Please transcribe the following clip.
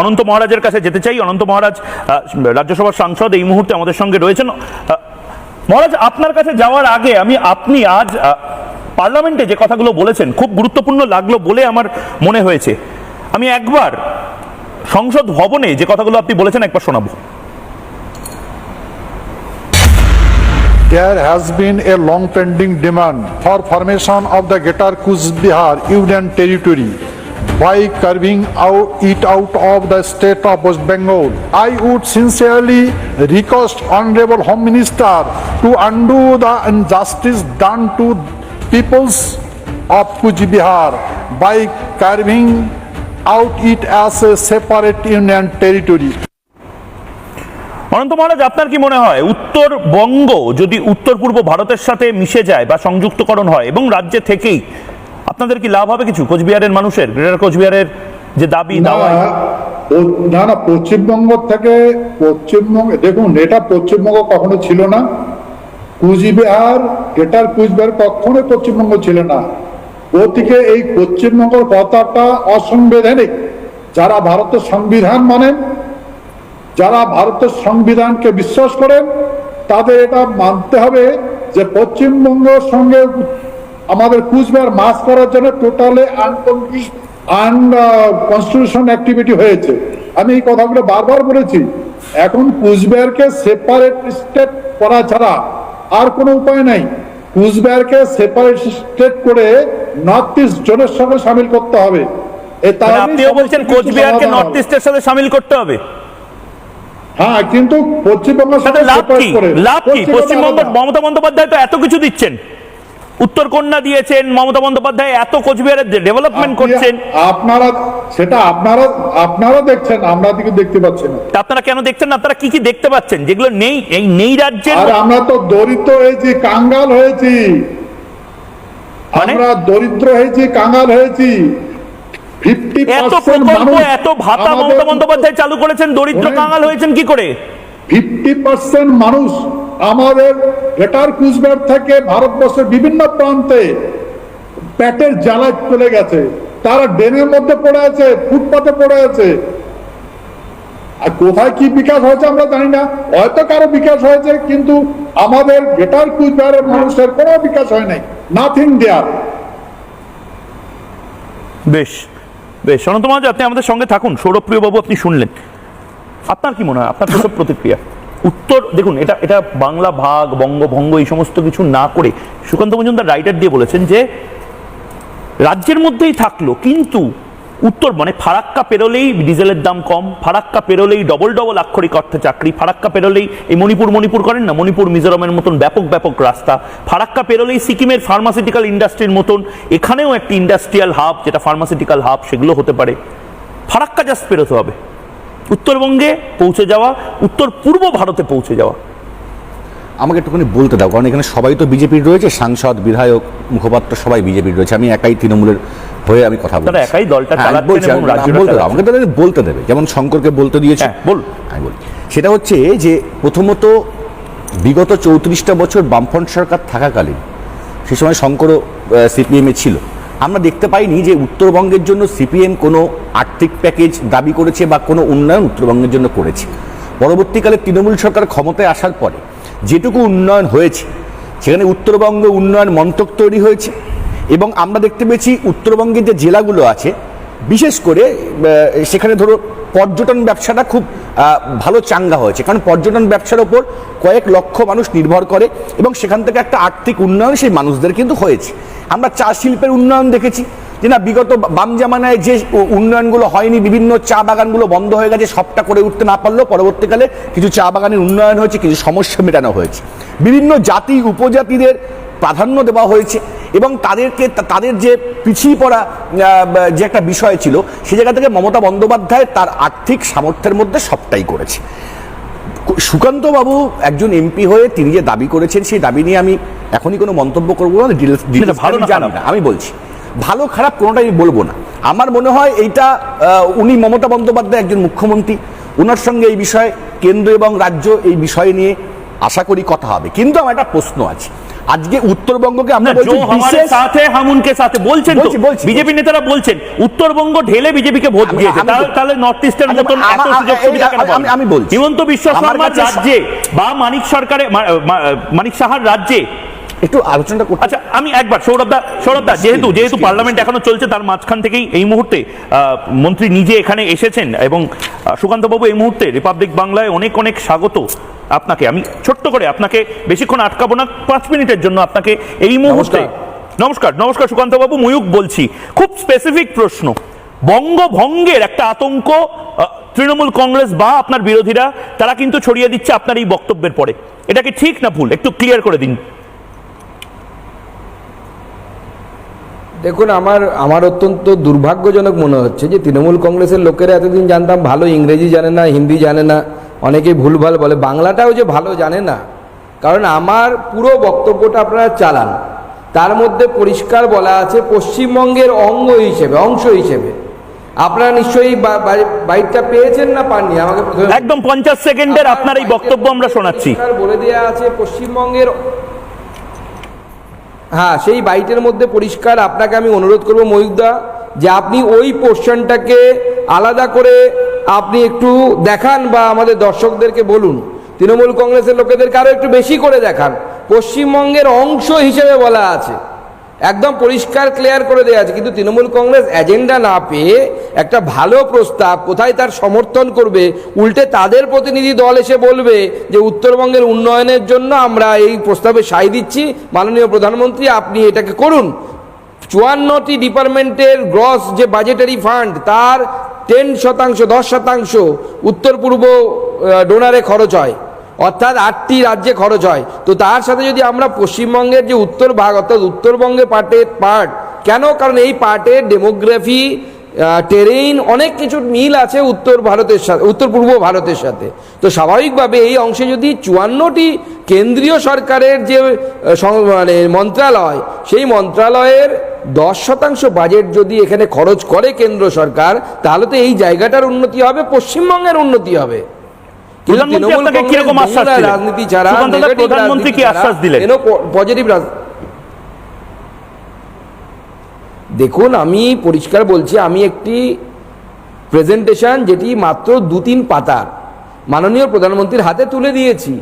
অনন্ত মহারাজের কাছে যেতে চাই। অনন্ত মহারাজ রাজ্যসভার সাংসদ এই মুহূর্তে আমাদের সঙ্গে রয়েছেন। মহারাজ, আপনার কাছে যাওয়ার আগে আমি, আপনি আজ পার্লামেন্টে যে কথাগুলো বলেছেন, খুব গুরুত্বপূর্ণ লাগল বলে আমার মনে হয়েছে। আমি একবার সংসদ ভবনে যে কথাগুলো আপনি বলেছেন একবার শোনাবো। There has been a long pending demand for formation of the Greater Kuch Bihar Union Territory. By carving out it out of the state of West Bengal. I would sincerely request Honorable Home Minister to undo the injustice done to peoples of Bihar by carving out it as a separate union territory. অনন্ত মহারাজ আপনার কি মনে হয় উত্তরবঙ্গ যদি উত্তর পূর্ব ভারতের সাথে মিশে যায় বা সংযুক্তকরণ হয় এবং রাজ্যে থেকেই আপনাদের কি লাভ হবে কিছু? কোচবিহারের মানুষের গ্রেটার কোচবিহারের যে দাবি ও- না না পশ্চিমবঙ্গ থেকে পশ্চিমবঙ্গ দেখুন এটা পশ্চিমবঙ্গ কখনো ছিল না। কুচবিহার গ্রেটার কুচবিহার কখনোই পশ্চিমবঙ্গ ছিল না। ওদিকে এই পশ্চিমবঙ্গের কথাটা অসাংবিধানিক। যারা ভারতের সংবিধান মানেন যারা ভারতের সংবিধানকে বিশ্বাস করেন তাদের এটা মানতে হবে যে পশ্চিমবঙ্গের সঙ্গে আমাদের কুচবিহার মাস করার জন্য টোটালি আনকনস্টিটিউশন অ্যাক্টিভিটি হয়েছে। আমি এই কথাগুলো বারবার বলেছি। এখন কুচবিহারকে সেপারেট স্টেট করা ছাড়া আর কোনো উপায় নাই। কুচবিহারকে সেপারেট স্টেট করে নর্থ ইস্ট জোনের সঙ্গে সামিল করতে হবে। এ মানে আপনিও বলছেন কোচবিহারকে নর্থ ইস্টের সাথে সামিল করতে হবে। হ্যাঁ কিন্তু পশ্চিমবঙ্গের সাথে লাভ কি? লাভ কি? পশ্চিমবঙ্গ মমতা বন্দ্যোপাধ্যায় তো এত কিছু দিচ্ছেন। উত্তর কন্যা দিয়েছেন মমতা বন্দ্যোপাধ্যায় এত কোচবিহারের ডেভেলপমেন্ট করছেন আপনারা সেটা আপনারা আপনারা দেখছেন আমরা দিকে দেখতে পাচ্ছি না আপনারা কেন দেখছেন না? আপনারা কি কি দেখতে পাচ্ছেন যেগুলো নেই এই নেই রাজ্যের আর আমরা তো দরিদ্র হয়েছি কাঙ্গাল হয়েছি মানে? আমরা দরিদ্র হয়েছি কাঙ্গাল হয়েছি এত প্রকল্প এত ভাতা মমতা বন্দ্যোপাধ্যায় চালু করেছেন দরিদ্র। কাঙাল হয়েছেন কি করে ফিফটি পার্সেন্ট মানুষ আমাদের গ্রেটার কুচবিহার থেকে ভারতবর্ষের বিভিন্ন প্রান্তে পেটের জ্বালায় চলে গেছে। তারা ড্রেনের মধ্যে পড়ে আছে, ফুটপাতে পড়ে আছে। আর কোথায় কি বিকাশ হয়েছে আমরা জানি না। হয়তো কারও বিকাশ হয়েছে, কিন্তু আমাদের গ্রেটার কুচবিহারের মানুষের কোনো বিকাশ হয় নাই। নাথিং দেয়ার বেশ বেশ। মহারাজ, আপনি আমাদের সঙ্গে থাকুন। সৌরভপ্রিয় বাবু আপনি শুনলেন। আপনার কি মনে হয়? আপনার প্রসব প্রতিক্রিয়া। উত্তর, দেখুন, এটা এটা বাংলা ভাগ, বঙ্গভঙ্গ, এই সমস্ত কিছু না করে সুকান্ত মজুমদার রাইটার দিয়ে বলেছেন যে, রাজ্যের মধ্যেই থাকল, কিন্তু উত্তর মানে ফারাক্কা পেরোলেই ডিজেলের দাম কম, ফারাক্কা পেরোলেই ডবল ডবল আক্ষরিক অর্থে চাকরি, ফারাক্কা পেরোলেই, এই মণিপুর মণিপুর করেন না, মণিপুর মিজোরামের মতন ব্যাপক ব্যাপক রাস্তা, ফারাক্কা পেরোলেই সিকিমের ফার্মাসিউটিক্যাল ইন্ডাস্ট্রির মতন, এখানেও একটি ইন্ডাস্ট্রিয়াল হাব যেটা ফার্মাসিউটিক্যাল হাব সেগুলো হতে পারে, ফারাক্কা জাস্ট পেরোতে হবে। উত্তরবঙ্গে পৌঁছে যাওয়া উত্তর পূর্ব ভারতে পৌঁছে যাওয়া। আমাকে একটুখানি বলতে দাও কারণ এখানে সবাই তো বিজেপির রয়েছে সাংসদ বিধায়ক মুখপাত্র সবাই বিজেপির রয়েছে। আমি একাই তৃণমূলের হয়ে আমি কথা বলছি। একাই দলটা হ্যাঁ, বলতে দাও, আমাকে তাদের বলতে দেবে যেমন শঙ্করকে বলতে দিয়েছে। হ্যাঁ, বল। আমি বলি সেটা হচ্ছে যে প্রথমত বিগত চৌত্রিশটা বছর বামফ্রন্ট সরকার থাকাকালীন সে সময় শঙ্করও সিপিএমে ছিল। আমরা দেখতে পাইনি যে উত্তরবঙ্গের জন্য সিপিএম কোনো আর্থিক প্যাকেজ দাবি করেছে বা কোনো উন্নয়ন উত্তরবঙ্গের জন্য করেছে। পরবর্তীকালে তৃণমূল সরকার ক্ষমতায় আসার পরে যেটুকু উন্নয়ন হয়েছে, সেখানে উত্তরবঙ্গ উন্নয়ন মন্ত্রক তৈরি হয়েছে এবং আমরা দেখতে পেয়েছি উত্তরবঙ্গের যে জেলাগুলো আছে, বিশেষ করে সেখানে ধরো পর্যটন ব্যবসাটা খুব ভালো চাঙ্গা হয়েছে। কারণ পর্যটন ব্যবসার ওপর কয়েক লক্ষ মানুষ নির্ভর করে এবং সেখান থেকে একটা আর্থিক উন্নয়ন সেই মানুষদের কিন্তু হয়েছে। আমরা চা শিল্পের উন্নয়ন দেখেছি যে না, বিগত বাম জামানায় যে উন্নয়নগুলো হয়নি, বিভিন্ন চা বাগানগুলো বন্ধ হয়ে গেছে, সবটা করে উঠতে না পারলেও পরবর্তীকালে কিছু চা বাগানের উন্নয়ন হয়েছে, কিছু সমস্যা মেটানো হয়েছে। বিভিন্ন জাতি, উপজাতিদের প্রাধান্য দেওয়া হয়েছে এবং তাদেরকে তাদের যে পিছিয়ে পড়া যে একটা বিষয় ছিল, সে জায়গা থেকে মমতা বন্দ্যোপাধ্যায় তার আর্থিক সামর্থ্যের মধ্যে সবটাই করেছে। সুকান্ত বাবু একজন এমপি হয়ে তিনি যে দাবি করেছেন সেই দাবি নিয়ে আমি এখনই কোনো মন্তব্য করব না ভালো আমি না জানি না আমি বলছি। ভালো খারাপ কোনোটাই আমি বলব না। আমার মনে হয় এইটা উনি মমতা বন্দ্যোপাধ্যায় একজন মুখ্যমন্ত্রী ওনার সঙ্গে এই বিষয়ে কেন্দ্র এবং রাজ্য এই বিষয় নিয়ে আশা করি কথা হবে। কিন্তু আমার একটা প্রশ্ন আছে। আজকে উত্তরবঙ্গকে আমরা বলছি বিশেষ সাথে হামুনকে সাথে বলছেন তো। বিজেপি নেতারা বলছেন উত্তরবঙ্গ ঢেলে বিজেপিকে ভোট দিয়ে দিয়েছে। তাহলে- নর্থ ইস্টের মত এত সুযোগ সুবিধা কেন পাবে? আমি বলছি। হিমন্ত বিশ্ব শর্মা রাজ্যে বা মানিক মা- মানিক সাহার রাজ্যে একটু আলোচনাটা করতে আচ্ছা আমি একবার সৌরভদা সৌরভদা যেহেতু যেহেতু পার্লামেন্ট এখনও চলছে তার মাঝখান থেকেই এই মুহূর্তে মন্ত্রী নিজে এখানে এসেছেন এবং সুকান্ত বাবু এই মুহূর্তে রিপাবলিক বাংলায় অনেক অনেক স্বাগত আপনাকে। আমি ছোট্ট করে আপনাকে বেশিক্ষণ আটকাবো না পাঁচ মিনিটের জন্য আপনাকে এই মুহূর্তে নমস্কার নমস্কার সুকান্ত বাবু ময়ূক বলছি। খুব স্পেসিফিক প্রশ্ন। বঙ্গভঙ্গের একটা আতঙ্ক তৃণমূল কংগ্রেস বা আপনার বিরোধীরা তারা কিন্তু ছড়িয়ে দিচ্ছে আপনার এই বক্তব্যের পরে। এটা কি ঠিক না ভুল? একটু ক্লিয়ার করে দিন। দেখুন আমার আমার অত্যন্ত দুর্ভাগ্যজনক মনে হচ্ছে যে তৃণমূল কংগ্রেসের লোকেরা এতদিন জানতাম ভালো ইংরেজি জানে না হিন্দি জানে না অনেকেই ভুলভাল বলে। বাংলাটাও যে ভালো জানে না। কারণ আমার পুরো বক্তব্যটা আপনারা চালান। তার মধ্যে পরিষ্কার বলা আছে পশ্চিমবঙ্গের অঙ্গ হিসেবে অংশ হিসেবে। আপনারা নিশ্চয়ই বাইকটা পেয়েছেন না পাননি? আমাকে একদম পঞ্চাশ সেকেন্ডের আপনার এই বক্তব্য আমরা শোনাচ্ছি। বলে দেওয়া আছে পশ্চিমবঙ্গের হ্যাঁ সেই বাইটের মধ্যে পরিষ্কার আপনাকে আমি অনুরোধ করব ময়ূকদা যে আপনি ওই পোর্শনটাকে আলাদা করে আপনি একটু দেখান বা আমাদের দর্শকদেরকে বলুন। তৃণমূল কংগ্রেসের লোকেদেরকে আরও একটু বেশি করে দেখান। পশ্চিমবঙ্গের অংশ হিসেবে বলা আছে। একদম পরিষ্কার ক্লিয়ার করে দেওয়া আছে। কিন্তু তৃণমূল কংগ্রেস এজেন্ডা না পেয়ে একটা ভালো প্রস্তাব কোথায় তার সমর্থন করবে? উল্টে তাদের প্রতিনিধি দল এসে বলবে যে উত্তরবঙ্গের উন্নয়নের জন্য আমরা এই প্রস্তাবে সাই দিচ্ছি। মাননীয় প্রধানমন্ত্রী, আপনি এটাকে করুন। চুয়ান্নটি ডিপার্টমেন্টের গ্রস যে বাজেটারি ফান্ড তার টেন শতাংশ, দশ শতাংশ উত্তর পূর্ব ডোনারে খরচ হয়। অর্থাৎ আটটি রাজ্যে খরচ হয়। তো তার সাথে যদি আমরা পশ্চিমবঙ্গের যে উত্তর ভাগ, অর্থাৎ উত্তরবঙ্গে পার্টের পার্ট কেন? কারণ এই পার্টের ডেমোগ্রাফি টেরেইন অনেক কিছু মিল আছে উত্তর ভারতের সাথে, উত্তর পূর্ব ভারতের সাথে। তো স্বাভাবিকভাবে এই অংশে যদি চুয়ান্নটি কেন্দ্রীয় সরকারের যে মানে মন্ত্রণালয় সেই মন্ত্রণালয়ের দশ শতাংশ বাজেট যদি এখানে খরচ করে কেন্দ্র সরকার, তাহলে তো এই জায়গাটার উন্নতি হবে, পশ্চিমবঙ্গের উন্নতি হবে। প্রধানমন্ত্রী আপনাকে কংগ্রেস কীরকম আশ্বাস দিলেন? রাজনীতি ছাড়া প্রধানমন্ত্রী কি আশ্বাস দিলেন? পজিটিভ দেখুন আমি পরিষ্কার বলছি আমি একটি প্রেজেন্টেশন যেটি মাত্র দু তিন পাতার মাননীয় প্রধানমন্ত্রীর হাতে তুলে দিয়েছি